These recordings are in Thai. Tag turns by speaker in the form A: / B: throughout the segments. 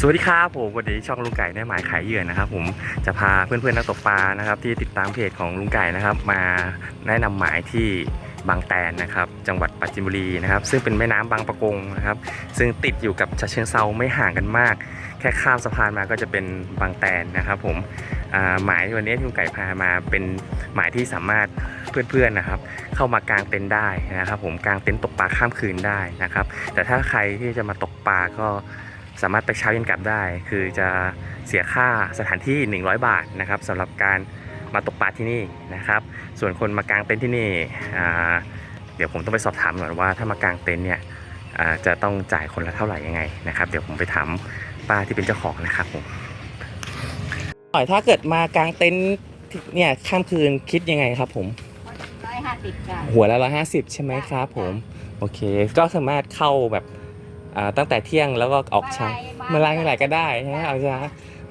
A: สวัสดีครับผมวันนี้ช่องลุงไก่ได้หมายขายเหยื่อนะครับ ผมจะพาเพื่อนๆนักตกปลานะครับที่ติดตามเพจของลุงไก่นะครับ มาแนะนำหมายที่บางแตนนะครับ จังหวัดปัจจินบุรีนะครับ ซึ่งเป็นแม่น้ำบางปะกงนะครับ ซึ่งติดอยู่กับฉะเชิงเซาไม่ห่างกันมาก แค่ข้ามสะพานมาก็จะเป็นบางแตนนะครับ ผมหมายวันนี้ที่ลุงไก่พามาเป็นหมายที่สามารถเพื่อนๆนะครับ เข้ามากางเต็นท์ได้นะครับ ผมกางเต็นท์ตกปลาข้ามคืนได้นะครับ แต่ถ้าใครที่จะมาตกปลาก็ สามารถไปเช้าเย็นกลับได้ คือจะเสียค่าสถานที่ 100 บาทนะครับสำหรับการมาตกปลาที่นี่นะครับ ส่วนคนมากางเต็นท์ที่นี่อ่าเดี๋ยวผมต้องไปสอบถามก่อนว่าถ้ามากางเต็นท์เนี่ยอ่าจะต้องจ่ายคนละเท่าไหร่ยังไงนะครับ เดี๋ยวผมไปถามป้าที่เป็นเจ้าของนะครับผมถ้าเกิดมากางเต็นท์เนี่ยข้ามคืนคิดยังไงครับผม
B: ร้อยห้าสิบจ้ะ
A: หัวละร้อยห้าสิบใช่ไหมครับผม โอเค ก็สามารถเข้าแบบ อ่าตั้งแต่เที่ยงแล้วก็ออกเช้าเมื่อไรเมื่อไหร่ก็ได้ใช่ไหมเอาจ้ะ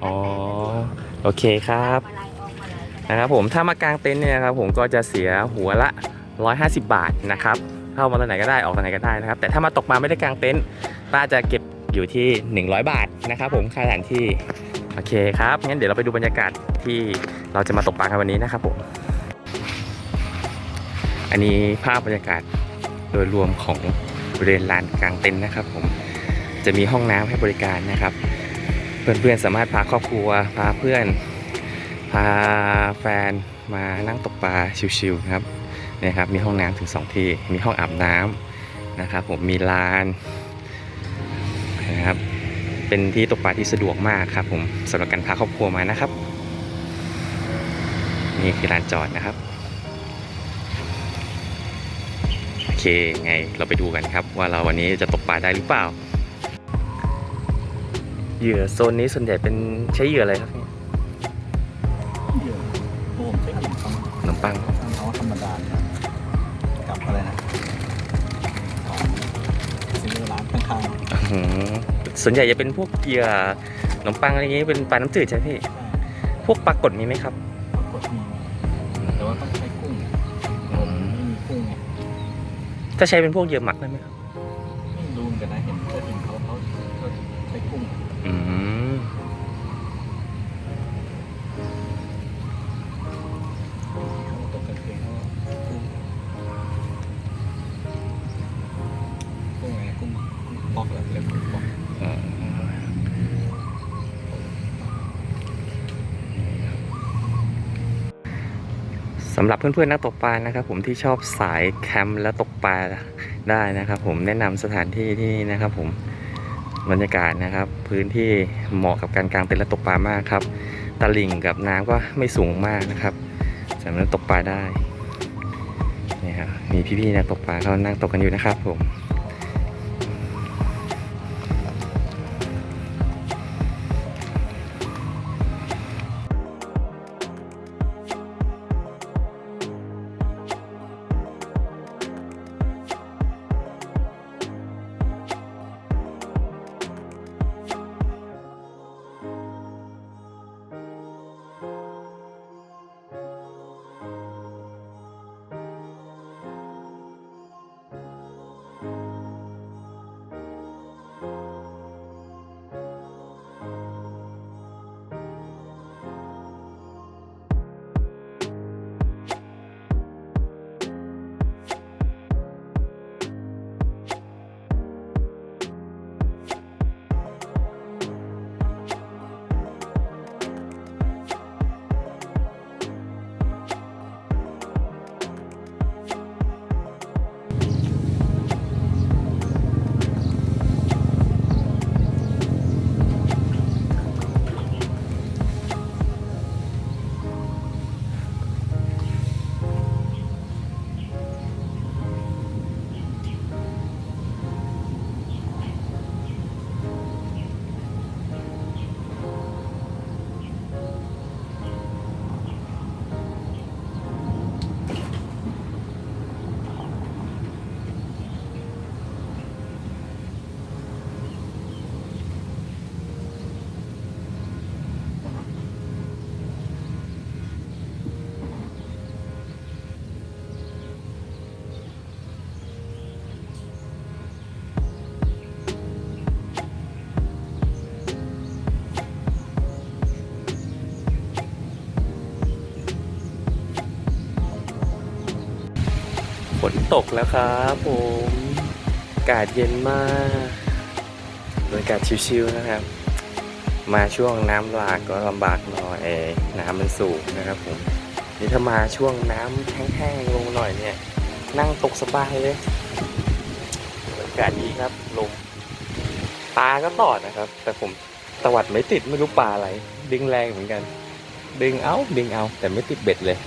A: อ๋อโอเคครับ
B: มาลายออกมาลาย
A: นะครับผมถ้ามากางเต็นท์เนี่ยครับผมก็จะเสียหัวละ 150 บาทนะครับเข้ามาตอนไหนก็ได้ออกตอนไหนก็ได้นะครับ แต่ถ้ามาตกปลาไม่ได้กางเต็นท์ป้าจะเก็บอยู่ที่ 100 บาทนะครับ ผมค่าสถานที่โอเคครับงั้นเดี๋ยวเราไปดูบรรยากาศที่เราจะมาตกปลากันวันนี้นะครับผมอันนี้ภาพบรรยากาศโดยรวมของ บริเวณลานกลางเต็นท์นะครับ ผมจะมีห้องน้ำให้บริการนะครับ เพื่อนๆสามารถพาครอบครัว พาเพื่อน พาแฟนมานั่งตกปลาชิวๆครับนี่ครับ มีห้องน้ำถึงสองที่ มีห้องอาบน้ำนะครับ ผมมีลานนะครับเป็นที่ตกปลาที่สะดวกมากครับ ผมสำหรับการพาครอบครัวมานะครับ นี่คือลานจอดนะครับ โอเคไงเราไปดูกันครับ ว่าเราวันนี้จะตกปลาได้หรือเปล่า เหยื่อโซนนี้ส่วนใหญ่เป็นใช้เหยื่ออะไรครับ
C: เหยื่อโอ้ผมใช้กินครับ
A: ขนมปัง
C: เอาธรรมดาเนี่ยกับอะไรนะของซิลเลอร์ร้านข้าง
A: อื้อหือส่วนใหญ่จะเป็นพวกเหยื่อขนมปังอะไรอย่างงี้เป็นปลาน้ำจืดใช่ไหมพี่
C: ๆ
A: พวกปลากดมีไหมครับ ถ้าใช้เป็นพวกเหยื่อหมักได้ไหมครับ สำหรับเพื่อนๆนักตกปลานะครับ ผมที่ชอบสายแคมป์และตกปลาได้นะครับ ผมแนะนำสถานที่ที่นะครับ ผมบรรยากาศนะครับ พื้นที่เหมาะกับการกางเต็นท์และตกปลามากครับตลิ่งกับน้ำก็ไม่สูงมากนะครับสามารถตกปลาได้นี่ครับมีพี่ๆนักตกปลาเขานั่งตกกันอยู่นะครับผม นตกแล้วครับผมอากาศเย็นมากบรรยากาศชิวๆนะครับ มาช่วงน้ำหลากก็ลำบากหน่อยเออน้ำมันสูงนะครับผมนี่ถ้ามาช่วงน้ำแห้งๆลงหน่อยเนี่ย นั่งตกสบายเลยบรรยากาศดีครับลมปลาก็ตอดนะครับ แต่ผมตวัดไม่ติดไม่รู้ปลาอะไร ดึงแรงเหมือนกัน ดึงเอาดึงเอาแต่ไม่ติดเบ็ดเลย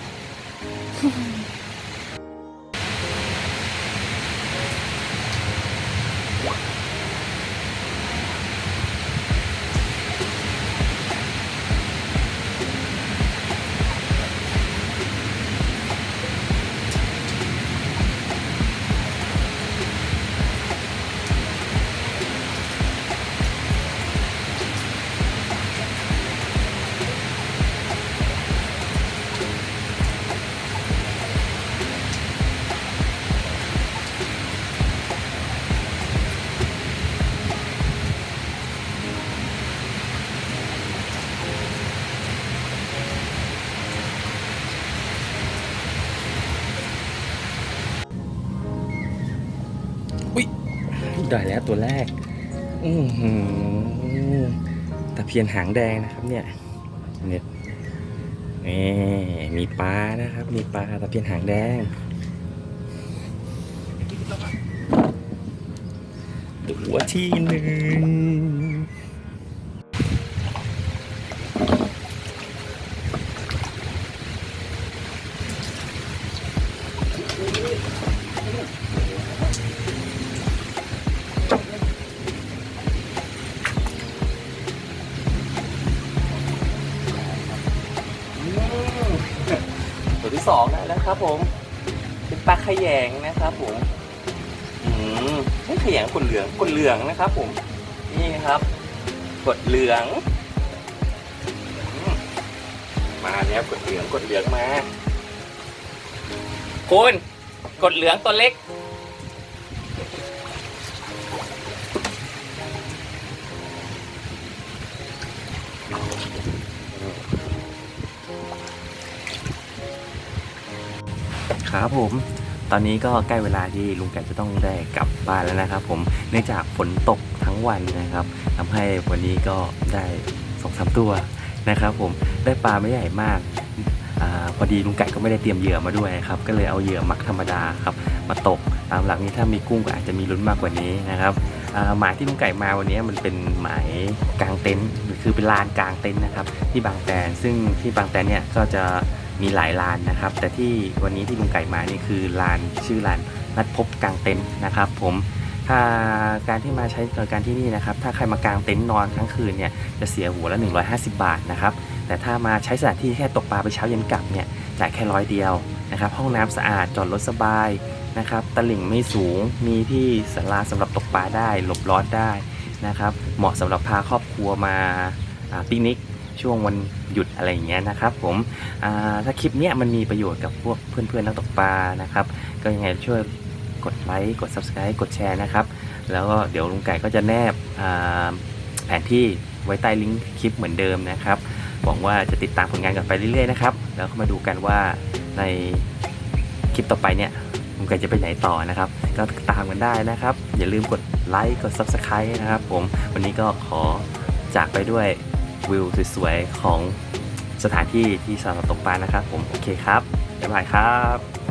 A: ได้แล้วตัวแรก อืตะเพียนหางแดงนะครับ เนี่ยเนี่ยนี่มีปลานะครับ มีปลาตะเพียนหางแดงตัวที่หนึ่ง ที่สองแล้วครับผม เป็นปลาขยงนะครับผมอืมไม่ขยงกดเหลืองกดเหลืองนะครับผม นี่ครับกดเหลืองมาแล้วกดเหลืองกดเหลืองมาคุณกดเหลืองตัวเล็ก ครับผม ตอนนี้ก็ใกล้เวลาที่ลุงไก่จะต้องได้กลับบ้านแล้วนะครับ ผม เนื่องจากฝนตกทั้งวันนะครับทำให้วันนี้ก็ได้สองสามตัวนะครับ ผม ได้ปลาไม่ใหญ่มากอพอดีลุงไก่ก็ไม่ได้เตรียมเหยื่อมาด้วยครับ ก็เลยเอาเหยื่อมักธรรมดาครับ มาตกตามหลักนี้ถ้ามีกุ้งก็อาจจะมีลุ้นมากกว่านี้นะครับหมายที่ลุงไก่มาวันนี้มันเป็นหมายกลางเต็นท์คือเป็นลานกลางเต็นท์นะครับ ที่บางแตนซึ่งที่บางแตนเนี่ยก็จะ มีหลายลานนะครับ แต่ที่วันนี้ที่ลุงไก่มานี่คือลานชื่อลานนัดพบกลางเต็นท์นะครับ ผมถ้าการที่มาใช้บริการที่นี่นะครับ ถ้าใครมากางเต็นท์นอนทั้งคืนเนี่ยจะเสียหัวละ 150 บาทนะครับ แต่ถ้ามาใช้สถานที่แค่ตกปลาไปเช้าเย็นกลับเนี่ยจ่ายแค่ร้อยเดียวนะครับ ห้องน้ำสะอาดจอดรถสบายนะครับตลิ่งไม่สูงมีที่ศาลาสำหรับตกปลาได้ หลบร้อนได้นะครับ เหมาะสำหรับพาครอบครัวมาอ่าปิกนิก ช่วงวันหยุดอะไรอย่างเงี้ยนะครับ ผมถ้าคลิปเนี้ยมันมีประโยชน์กับพวกเพื่อนๆนักตกปลานะครับ ก็ยังไงช่วยกดไลค์กด subscribe กดแชร์นะครับ แล้วก็เดี๋ยวลุงไก่ก็จะแนบแผนที่ไว้ใต้ลิงก์คลิปเหมือนเดิมนะครับหวังว่าจะติดตามผลงานกันไปเรื่อยๆนะครับ แล้วก็มาดูกันว่าในคลิปต่อไปเนี่ยลุงไก่จะไปไหนต่อนะครับ ก็ตามกันได้นะครับ อย่าลืมกดไลค์กด subscribe นะครับ ผมวันนี้ก็ขอจากไปด้วย วิวสวยๆของสถานที่ที่สำหรับตกปลานะครับ ผมโอเคครับบ๊ายบายครับ